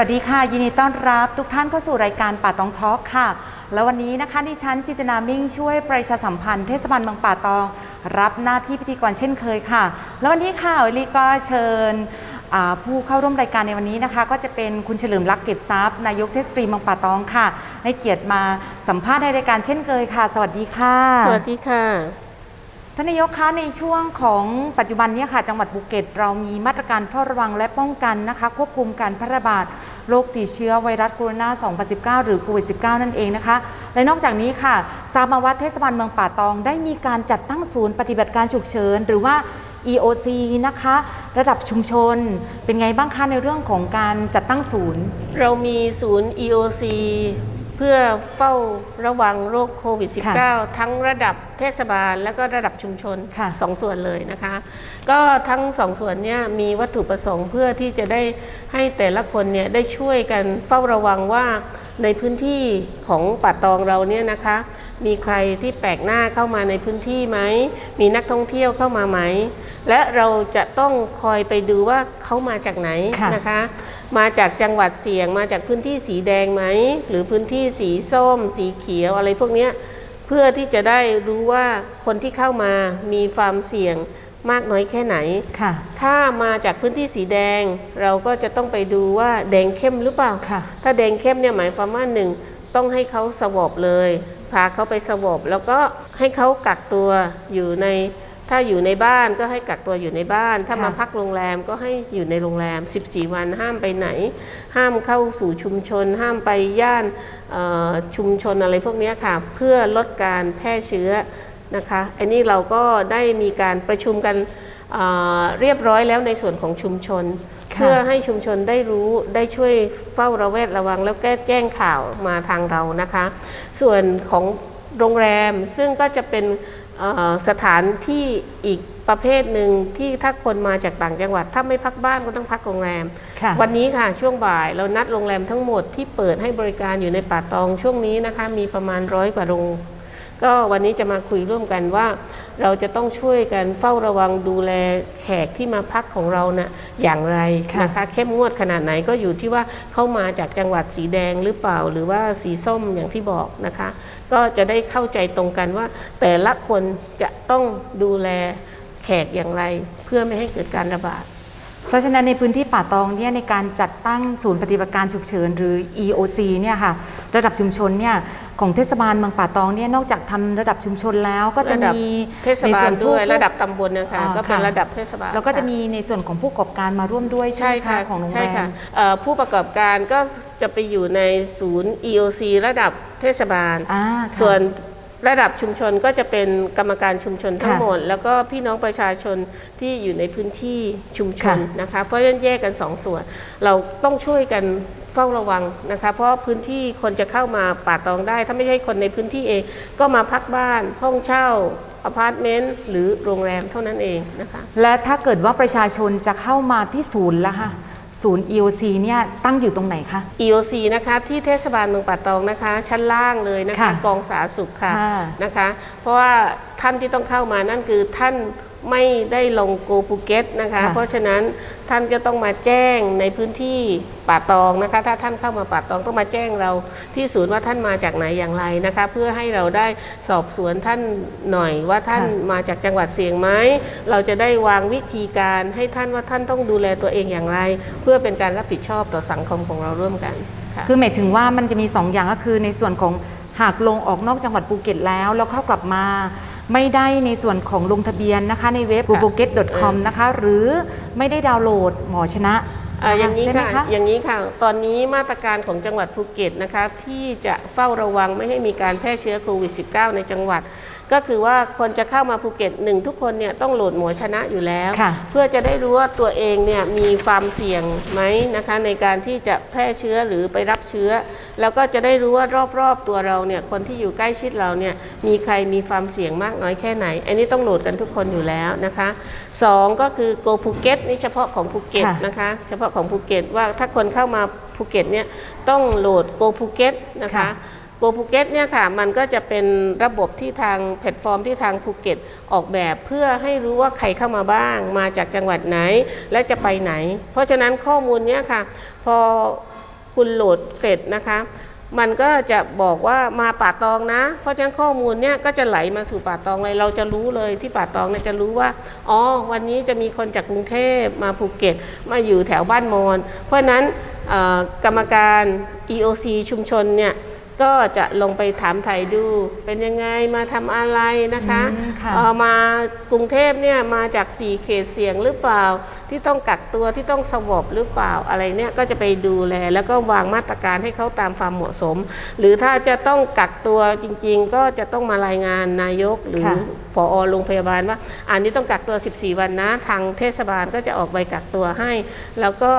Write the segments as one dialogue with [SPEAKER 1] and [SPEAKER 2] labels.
[SPEAKER 1] วัสดีค่ะ ยินดีต้อนรับทุกท่านเข้าสู่รายการป่าตองทอล์กค่ะ แล้ววันนี้นะคะดิฉันจินตนามิ่งช่วยประชาสัมพันธ์เทศบาลเมืองป่าตอง รับหน้าที่พิธีกรเช่นเคยค่ะ แล้ววันนี้ค่ะเอลีก็เชิญอ่าผู้เข้าร่วมรายการในวันนี้นะคะ ก็จะเป็นคุณเฉลิมรักษ์เก็บทรัพย์นายกเทศบาลเมืองป่าตองค่ะให้เกียรติมาสัมภาษณ์ในรายการเช่นเคยค่ะ สวัสดีค่ะ
[SPEAKER 2] สวัสดีค่ะ
[SPEAKER 1] ท่านนายกคะในช่วงของปัจจุบันเนี้ค่ะ จังหวัดภูเก็ต เรามีมาตรการเฝ้าระวังและป้องกันนะคะ ควบคุมการแพร่ระบาด โรคติดเชื้อไวรัสโคโรนา 2019 หรือโควิด -19 นั่นเองนะคะ และนอกจากนี้ค่ะทราบมาว่าเทศบาลเมืองป่าตอง ได้มีการจัดตั้งศูนย์ปฏิบัติการฉุกเฉิน หรือว่า EOC นะคะ ระดับชุมชน เป็นไงบ้างคะในเรื่องของการจัดตั้งศูนย์
[SPEAKER 2] เรามีศูนย์ EOC เพื่อเฝ้าระวังโรคโควิด
[SPEAKER 1] ค่ะ
[SPEAKER 2] -19 ทั้งระดับ เทศบาล และก็ระดับชุมชน
[SPEAKER 1] ค่ะ
[SPEAKER 2] สองส่วนเลยนะคะ ก็ทั้งสองส่วนเนี้มีวัตถุประสงค์เพื่อที่จะได้ให้แต่ละคนเนี่ยได้ช่วยกันเฝ้าระวังว่าในพื้นที่ของป่าตองเราเนี่ยนะคะ มีใครที่แปลกหน้าเข้ามาในพื้นที่ไหม มีนักท่องเที่ยวเข้ามาไหม และเราจะต้องคอยไปดูว่าเขามาจากไหน
[SPEAKER 1] ค่ะ
[SPEAKER 2] นะคะ มาจากจังหวัดเสี่ยงมาจากพื้นที่สีแดงไหม หรือพื้นที่สีส้ม สีเขียวอะไรพวกเนี้ยเพื่อที่จะได้รู้ว่าคนที่เข้ามามีความเสี่ยงมากน้อยแค่ไหน
[SPEAKER 1] ค่ะ
[SPEAKER 2] ถ้ามาจากพื้นที่สีแดง เราก็จะต้องไปดูว่าแดงเข้มหรือเปล่า
[SPEAKER 1] ค่ะ
[SPEAKER 2] ถ้าแดงเข้มเนี่ยหมายความว่าหนึ่งต้องให้เขาสวบเลย พาเขาไปสวบแล้วก็ให้เขากักตัวอยู่ใน ถ้าอยู่ในบ้านก็ให้กักตัวอยู่ในบ้าน ถ้า
[SPEAKER 1] ค่ะ
[SPEAKER 2] มาพักโรงแรมก็ให้อยู่ในโรงแรม 14 วันห้ามไปไหน ห้ามเข้าสู่ชุมชน ห้ามไปย่านเอ่อชุมชนอะไรพวกเนี้ยค่ะ เพื่อลดการแพร่เชื้อนะคะ อันนี้เราก็ได้มีการประชุมกันเอ่อเรียบร้อยแล้วในส่วนของชุมชน
[SPEAKER 1] ค่ะ
[SPEAKER 2] เพื่อให้ชุมชนได้รู้ได้ช่วยเฝ้าระแวดระวัง แล้วแก้แจ้งข่าวมาทางเรานะคะ ส่วนของโรงแรมซึ่งก็จะเป็นเอ่อ สถานที่อีกประเภทหนึ่งที่ถ้าคนมาจากต่างจังหวัด ถ้าไม่พักบ้านก็ต้องพักโรงแรม
[SPEAKER 1] ค่ะ
[SPEAKER 2] วันนี้ค่ะช่วงบ่ายเรานัดโรงแรมทั้งหมดที่เปิดให้บริการอยู่ในป่าตองช่วงนี้นะคะมีประมาณร้อยกว่าโรงก็วันนี้จะมาคุยร่วมกันว่า เราจะต้องช่วยกันเฝ้าระวังดูแลแขกที่มาพักของเรานะ่ะอย่างไร
[SPEAKER 1] ค่ะ
[SPEAKER 2] นะคะเข้มงวดขนาดไหนก็อยู่ที่ว่าเข้ามาจากจังหวัดสีแดงหรือเปล่า หรือว่าสีส้มอย่างที่บอกนะคะ ก็จะได้เข้าใจตรงกันว่า แต่ละคนจะต้องดูแลแขกอย่างไร เพื่อไม่ให้เกิดการระบาด
[SPEAKER 1] เพราะฉะนั้นในพื้นที่ป่าตองเนี่ยในการจัดตั้งศูนย์ปฏิบัติการฉุกเฉินหรือ EOC เนี่ยค่ะระดับชุมชนเนี่ยของเทศบาลเมืองป่าตองเนี่ยนอกจากทำระดับชุมชนแล้วก็จะ
[SPEAKER 2] ระดับ
[SPEAKER 1] มี
[SPEAKER 2] เทศ
[SPEAKER 1] ใน
[SPEAKER 2] บา
[SPEAKER 1] ส่
[SPEAKER 2] ล
[SPEAKER 1] น
[SPEAKER 2] ด้วย
[SPEAKER 1] ผู้
[SPEAKER 2] ระดับตำบลนะคะ
[SPEAKER 1] อ่า
[SPEAKER 2] ก็เป็น
[SPEAKER 1] ค่ะ
[SPEAKER 2] ระดับเทศบาล
[SPEAKER 1] แล้วก็จะ
[SPEAKER 2] ค่
[SPEAKER 1] มีในส่วนของผู้ประกอบการมาร่วมด้วยใช่
[SPEAKER 2] ใช่
[SPEAKER 1] ไหม
[SPEAKER 2] ค่ะ
[SPEAKER 1] คะของโรง
[SPEAKER 2] ใช่
[SPEAKER 1] แร
[SPEAKER 2] ค่ะ
[SPEAKER 1] ม
[SPEAKER 2] เอ่อผู้ประกอบการก็จะไปอยู่ในศูนย์ EOC ระดับเทศบาล
[SPEAKER 1] อ่าค่ะ
[SPEAKER 2] ส่วน ระดับชุมชนก็จะเป็นกรรมการชุมชนทั้ง
[SPEAKER 1] ค่ะ
[SPEAKER 2] หมด แล้วก็พี่น้องประชาชนที่อยู่ในพื้นที่ชุมชน
[SPEAKER 1] ค่ะ
[SPEAKER 2] นะคะเพราะฉะนั้นแยกกันสองส่วน เราต้องช่วยกันเฝ้าระวังนะคะเพราะพื้นที่คนจะเข้ามาป่าตองได้ ถ้าไม่ใช่คนในพื้นที่เองก็มาพักบ้าน ห้องเช่าอพาร์ตเมนต์หรือโรงแรมเท่านั้นเองนะคะ
[SPEAKER 1] และถ้าเกิดว่าประชาชนจะเข้ามาที่ศูนย์ละค่ะ ศูนย์ EOC เนี่ยตั้งอยู่ตรงไหนคะ
[SPEAKER 2] EOC นะคะที่เทศบาลเมืองป่าตองนะคะ ชั้นล่างเลยนะคะ
[SPEAKER 1] ค่ะ
[SPEAKER 2] กองสาธารณสุขค่ะ
[SPEAKER 1] ค่ะ
[SPEAKER 2] นะคะ เพราะว่าท่านที่ต้องเข้ามานั่นคือท่านไม่ได้ลงโกภูเก็ตนะคะ
[SPEAKER 1] ค่ะ
[SPEAKER 2] เพราะฉะนั้น ท่านก็ต้องมาแจ้งในพื้นที่ป่าตองนะคะ ถ้าท่านเข้ามาป่าตองต้องมาแจ้งเราที่ศูนย์ว่าท่านมาจากไหนอย่างไรนะคะ เพื่อให้เราได้สอบสวนท่านหน่อยว่าท่านมาจากจังหวัดเสี่ยงไหมเราจะได้วางวิธีการให้ท่านว่าท่านต้องดูแลตัวเองอย่างไร เพื่อเป็นการรับผิดชอบต่อสังคมของเราร่วมกันค่ะ
[SPEAKER 1] คือหมายถึงว่ามันจะมี2อย่างก็คือในส่วนของหากลงออกนอกจังหวัดภูเก็ตแล้วแล้วเข้ากลับมา ไม่ได้ในส่วนของลงทะเบียนนะคะในเว็บ
[SPEAKER 2] ค่ะ
[SPEAKER 1] b u k e t c o m นะคะ หรือไม่ได้ดาวน์โหลดหมอชนะ
[SPEAKER 2] อ่าอย่างนี้
[SPEAKER 1] ใช่ไหม
[SPEAKER 2] ค่ะ
[SPEAKER 1] คะ
[SPEAKER 2] อย่างนี้ค่ะ ตอนนี้มาตรการของจังหวัดภูเก็ตนะคะ ที่จะเฝ้าระวังไม่ให้มีการแพร่เชื้อโควิด -19 ในจังหวัด ก็คือว่าคนจะเข้ามาภูเก็ตหนึ่งทุกคนเนี่ยต้องโหลดหมอชนะอยู่แล้ว
[SPEAKER 1] ค่ะ
[SPEAKER 2] เพื่อจะได้รู้ว่าตัวเองเนี่ยมีความเสี่ยงไหมนะคะในการที่จะแพร่เชื้อหรือไปรับเชื้อ แล้วก็จะได้รู้ว่ารอบๆตัวเราเนี่ยคนที่อยู่ใกล้ชิดเราเนี่ยมีใครมีความเสี่ยงมากน้อยแค่ไหน อันนี้ต้องโหลดกันทุกคนอยู่แล้วนะคะสองก็คือ Go ภูเก็ตนี่เฉพาะของภูเก็ต
[SPEAKER 1] ค่ะ
[SPEAKER 2] นะคะเฉพาะของภูเก็ตว่าถ้าคนเข้ามาภูเก็ตเนี่ยต้องโหลด Go ภูเก็ตนะคะ
[SPEAKER 1] ค่ะ
[SPEAKER 2] โกภูเก็ตเนี่ยค่ะมันก็จะเป็นระบบที่ทางแพลตฟอร์มที่ทางภูเก็ตออกแบบเพื่อให้รู้ว่าใครเข้ามาบ้าง มาจากจังหวัดไหนและจะไปไหน เพราะฉะนั้นข้อมูลเนี้ยค่ะพอคุณโหลดเสร็จนะคะมันก็จะบอกว่ามาป่าตองนะ เพราะฉะนั้นข้อมูลเนี่ยก็จะไหลมาสู่ป่าตองเลย เราจะรู้เลยที่ป่าตองเนี่ยจะรู้ว่า อ๋อ วันนี้จะมีคนจากกรุงเทพมาภูเก็ต มาอยู่แถวบ้านโมนเพราะฉะนั้นกรรมการ EOC ชุมชนเนี่ย ก็จะลงไปถามไถ่ดู เป็นยังไงมาทำอะไรนะคะ
[SPEAKER 1] อืมค่ะ
[SPEAKER 2] เอ่อมากรุงเทพเนี่ยมาจาก 4 เขตเสียงหรือเปล่า ที่ต้องกักตัวที่ต้องสวบหรือเปล่าอะไรเนี่ยก็จะไปดูแล แล้วก็วางมาตรการให้เขาตามความเหมาะสม หรือถ้าจะต้องกักตัวจริง ๆ ก็จะต้องมารายงานนายกหรือ
[SPEAKER 1] ค่ะ
[SPEAKER 2] ผอโรงพยาบาลว่า อันนี้ต้องกักตัว 14 วันนะ ทางเทศบาลก็จะออกใบกักตัวให้ แล้วก็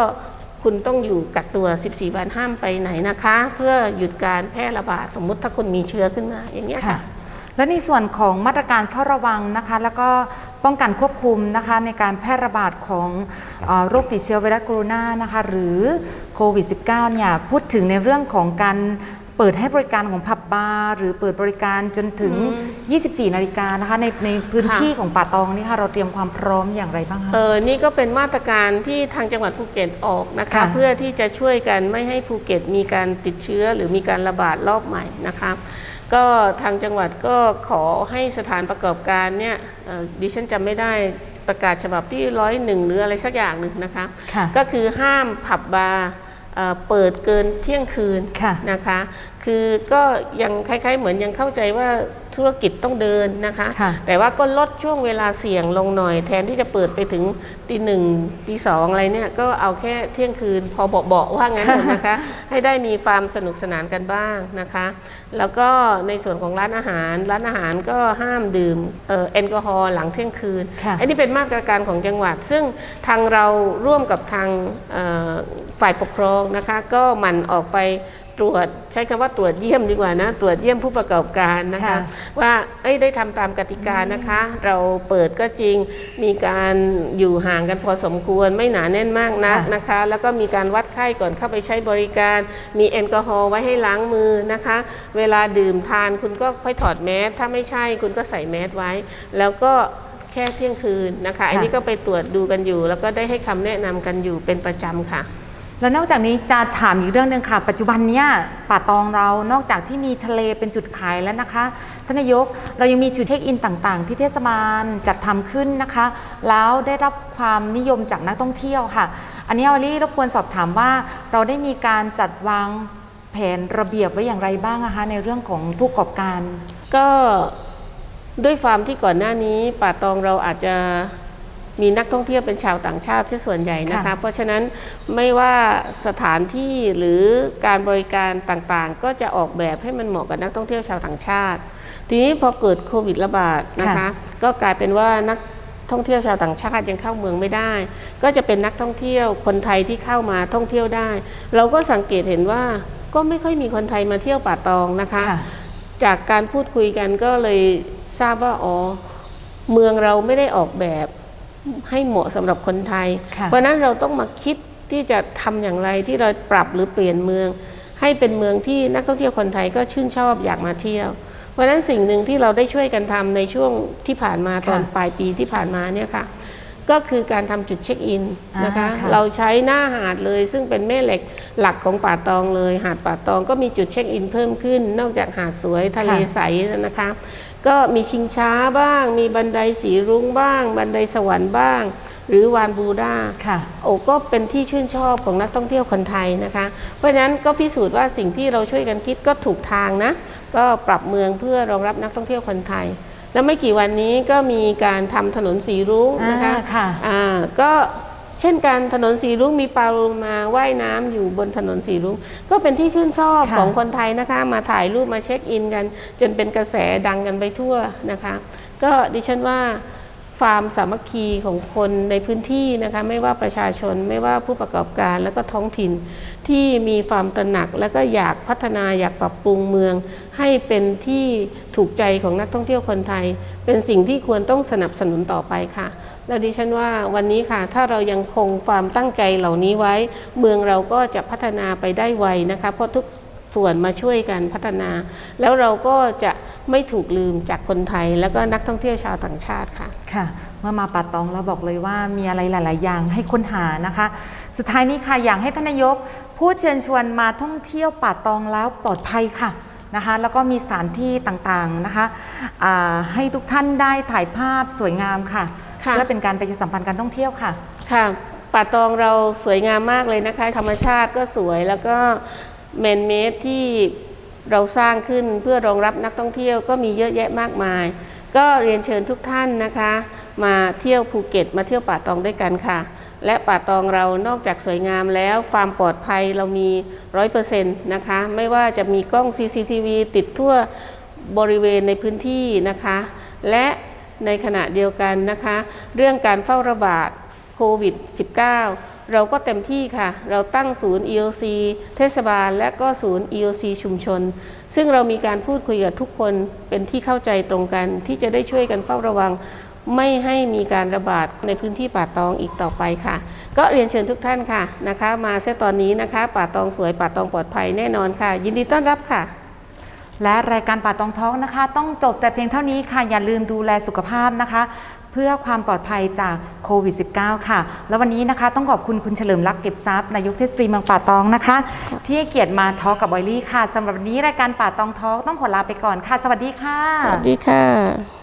[SPEAKER 2] คุณต้องอยู่กักตัว 14 วันห้ามไปไหนนะคะ เพื่อหยุดการแพร่ระบาดสมมุติถ้าคุณมีเชื้อขึ้นมาอย่างเงี้ย
[SPEAKER 1] ค่ะ
[SPEAKER 2] คะ
[SPEAKER 1] และในส่วนของมาตรการเฝ้าระวังนะคะ แล้วก็ป้องกันควบคุมนะคะในการแพร่ระบาดของอโรคติดเชื้อไวรัสโคโรนานะคะหรือโควิด -19 เนี่ยพูดถึงในเรื่องของการ เปิดให้บริการของผับบาร์หรือเปิดบริการจนถึง 24 นาฬิกานะคะในในพื้น
[SPEAKER 2] ค่ะ
[SPEAKER 1] ที่ของป่าตองนี่ค่ะเราเตรียมความพร้อมอย่างไรบ้างคะ
[SPEAKER 2] เออนี่ก็เป็นมาตรการที่ทางจังหวัดภูเก็ตออกนะคะ
[SPEAKER 1] ค่ะ
[SPEAKER 2] เพื่อที่จะช่วยกันไม่ให้ภูเก็ตมีการติดเชื้อหรือมีการระบาดรอบใหม่นะคะ ก็ทางจังหวัดก็ขอให้สถานประกอบการเนี่ยเอ่อดิฉันจำไม่ได้ประกาศฉบับที่ร้อยหนึ่งหรืออะไรสักอย่างหนึ่งนะคะ
[SPEAKER 1] ค่ะ
[SPEAKER 2] ก็คือห้ามผับบาร์เอ่อเปิดเกินเที่ยงคืน
[SPEAKER 1] ค่ะ
[SPEAKER 2] นะคะ คือก็ยังคล้ายๆ เหมือนยังเข้าใจว่าธุรกิจต้องเดินนะคะ
[SPEAKER 1] ค่ะ
[SPEAKER 2] แต่ว่าก็ลดช่วงเวลาเสี่ยงลงหน่อย แทนที่จะเปิดไปถึงตีหนึ่งตีสองอะไรเนี่ย ก็เอาแค่เที่ยงคืนพอเบาๆว่างั้นเถอะนะคะ ให้ได้มีความสนุกสนานกันบ้างนะคะ แล้วก็ในส่วนของร้านอาหาร ร้านอาหารก็ห้ามดื่มเอ่อแอลกอฮอล์หลังเที่ยงคืน
[SPEAKER 1] ค่ะ
[SPEAKER 2] อันนี้เป็นมาตรการของจังหวัด ซึ่งทางเราร่วมกับทางเอ่อฝ่ายปกครองนะคะ ก็หมันออกไป ตรวจใช้คำว่าตรวจเยี่ยมดีกว่านะ ตรวจเยี่ยมผู้ประกอบการนะคะ
[SPEAKER 1] ค่ะ
[SPEAKER 2] ว่าเอ้ยได้ทำตามกติกานะคะ เราเปิดก็จริงมีการอยู่ห่างกันพอสมควรไม่หนาแน่นมากนัก
[SPEAKER 1] ค่ะ
[SPEAKER 2] นะคะ แล้วก็มีการวัดไข้ก่อนเข้าไปใช้บริการ มีแอลกอฮอล์ไว้ให้ล้างมือนะคะ เวลาดื่มทานคุณก็ค่อยถอดแมสถ้าไม่ใช่คุณก็ใส่แมสไว้ แล้วก็แค่เที่ยงคืนนะคะ อันนี้ก็ไปตรวจดูกันอยู่ แล้วก็ได้ให้คำแนะนำกันอยู่เป็นประจำค่ะ
[SPEAKER 1] แล้วนอกจากนี้จะถามอีกเรื่องหนึ่งค่ะ ปัจจุบันเนี้ยป่าตองเรานอกจากที่มีทะเลเป็นจุดขายแล้วนะคะท่านนายกเรายังมีจุดเช็คอินต่างๆ ที่เทศบาลจัดทำขึ้นนะคะ แล้วได้รับความนิยมจากนักท่องเที่ยวค่ะ อันนี้อลลี่รบกวนสอบถามว่าเราได้มีการจัดวางแผนระเบียบไว้อย่างไรบ้างนะคะในเรื่องของผู้ประกอบการ
[SPEAKER 2] ก็ด้วยความที่ก่อนหน้านี้ป่าตองเราอาจจะ มีนักท่องเที่ยวเป็นชาวต่างชาติที่ส่วนใหญ่นะคะ
[SPEAKER 1] ค่ะ
[SPEAKER 2] เพราะฉะนั้นไม่ว่าสถานที่หรือการบริการต่างๆ ก็จะออกแบบให้มันเหมาะกับนักท่องเที่ยวชาวต่างชาติ ทีนี้พอเกิดโควิดระบาดนะคะ
[SPEAKER 1] ค่ะ
[SPEAKER 2] ก็กลายเป็นว่านักท่องเที่ยวชาวต่างชาติยังเข้าเมืองไม่ได้ ก็จะเป็นนักท่องเที่ยวคนไทยที่เข้ามาท่องเที่ยวได้ เราก็สังเกตเห็นว่าก็ไม่ค่อยมีคนไทยมาเที่ยวป่าตองนะคะ
[SPEAKER 1] ค่ะ
[SPEAKER 2] จากการพูดคุยกันก็เลยทราบว่าอ๋อเมืองเราไม่ได้ออกแบบ ให้เหมาะสำหรับคนไทย
[SPEAKER 1] ค่ะ
[SPEAKER 2] เพราะฉะนั้นเราต้องมาคิดที่จะทำอย่างไรที่เราปรับหรือเปลี่ยนเมือง ให้เป็นเมืองที่นักท่องเที่ยวคนไทยก็ชื่นชอบอยากมาเที่ยว เพราะฉะนั้นสิ่งหนึ่งที่เราได้ช่วยกันทำในช่วงที่ผ่านมาตอน
[SPEAKER 1] ค่ะ
[SPEAKER 2] ปลายปีที่ผ่านมาเนี่ยค่ะก็คือการทำจุดเช็คอินนะคะ
[SPEAKER 1] อ่าค่ะ
[SPEAKER 2] เราใช้หน้าหาดเลย ซึ่งเป็นแม่เหล็กหลักของป่าตองเลย หาดป่าตองก็มีจุดเช็คอินเพิ่มขึ้น นอกจากหาดสวยทะเล
[SPEAKER 1] ค่ะ
[SPEAKER 2] ใสนะคะ ก็มีชิงช้าบ้าง มีบันไดสีรุ้งบ้าง บันไดสวรรค์บ้าง หรือวานบูดา
[SPEAKER 1] ค่ะ
[SPEAKER 2] โอ้ก็เป็นที่ชื่นชอบของนักท่องเที่ยวคนไทยนะคะ เพราะฉะนั้นก็พิสูจน์ว่าสิ่งที่เราช่วยกันคิดก็ถูกทางนะ ก็ปรับเมืองเพื่อรองรับนักท่องเที่ยวคนไทย แล้วไม่กี่วันนี้ก็มีการทำถนนสีรุ้งนะคะ
[SPEAKER 1] อ่าค่ะ
[SPEAKER 2] อ่าก็ เช่นกันถนนสีรุ้งมีปลาโลมาว่ายน้ำอยู่บนถนนสีรุ้งก็เป็นที่ชื่นชอบ
[SPEAKER 1] ค่ะ
[SPEAKER 2] ของคนไทยนะคะ มาถ่ายรูปมาเช็คอินกัน จนเป็นกระแสดังกันไปทั่วนะคะ ก็ดิฉันว่า ความสามัคคีของคนในพื้นที่นะคะไม่ว่าประชาชนไม่ว่าผู้ประกอบการแล้วก็ท้องถิ่น ที่มีความตระหนัก แล้วก็อยากพัฒนาอยากปรับปรุงเมือง ให้เป็นที่ถูกใจของนักท่องเที่ยวคนไทย เป็นสิ่งที่ควรต้องสนับสนุนต่อไปค่ะ แล้วดิฉันว่าวันนี้ค่ะ ถ้าเรายังคงความตั้งใจเหล่านี้ไว้ เมืองเราก็จะพัฒนาไปได้ไวนะคะ เพราะทุกส่วนมาช่วยกันพัฒนา แล้วเราก็จะ ไม่ถูกลืมจากคนไทย แล้วก็นักท่องเที่ยวชาวต่างชาติค่ะ
[SPEAKER 1] ค่ะ เมื่อมาป่าตองเราบอกเลยว่ามีอะไรหลาย ๆ อย่างให้ค้นหานะคะ สุดท้ายนี้ค่ะอยากให้ท่านนายกพูดเชิญชวนมาท่องเที่ยวป่าตองแล้วปลอดภัยค่ะนะคะแล้วก็มีสถานที่ต่างๆนะคะอ่าให้ทุกท่านได้ถ่ายภาพสวยงามค่ะ
[SPEAKER 2] ค่ะ
[SPEAKER 1] เพื่อเป็นการประชาสัมพันธ์การท่องเที่ยวค่ะ
[SPEAKER 2] ค่ะป่าตองเราสวยงามมากเลยนะคะ ธรรมชาติก็สวยแล้วก็แมนเมดที่ เราสร้างขึ้นเพื่อรองรับนักท่องเที่ยวก็มีเยอะแยะมากมาย ก็เรียนเชิญทุกท่านนะคะ มาเที่ยวภูเก็ต มาเที่ยวป่าตองด้วยกันค่ะ และป่าตองเรานอกจากสวยงามแล้วความปลอดภัยเรามีร้อยเปอร์เซ็นต์นะคะ ไม่ว่าจะมีกล้อง CCTV ติดทั่วบริเวณในพื้นที่นะคะ และในขณะเดียวกันนะคะ เรื่องการเฝ้าระบาดโควิด -19 เราก็เต็มที่ค่ะ เราตั้งศูนย์ EOC เทศบาล และก็ศูนย์ EOC ชุมชน ซึ่งเรามีการพูดคุยกับทุกคนเป็นที่เข้าใจตรงกัน ที่จะได้ช่วยกันเฝ้าระวัง ไม่ให้มีการระบาดในพื้นที่ป่าตองอีกต่อไปค่ะ ก็เรียนเชิญทุกท่านค่ะนะคะ มาเสียตอนนี้นะคะ ป่าตองสวยป่าตองปลอดภัยแน่นอนค่ะ ยินดีต้อนรับค่ะ
[SPEAKER 1] และรายการป่าตองท้องนะคะ ต้องจบแต่เพียงเท่านี้ค่ะ อย่าลืมดูแลสุขภาพนะคะ เพื่อความปลอดภัยจากโควิด -19 ค่ะ แล้ววันนี้นะคะต้องขอบคุณคุณเฉลิมรักษ์เก็บทรัพย์นายกเทศมนตรีเมืองป่าตองนะคะ ที่ให้เกียรติมาทอล์กกับบอยลี่ค่ะสำหรับวันนี้รายการป่าตองท้องต้องขอลาไปก่อนค่ะ สวัสดีค่ะ
[SPEAKER 2] สวัสดีค่ะ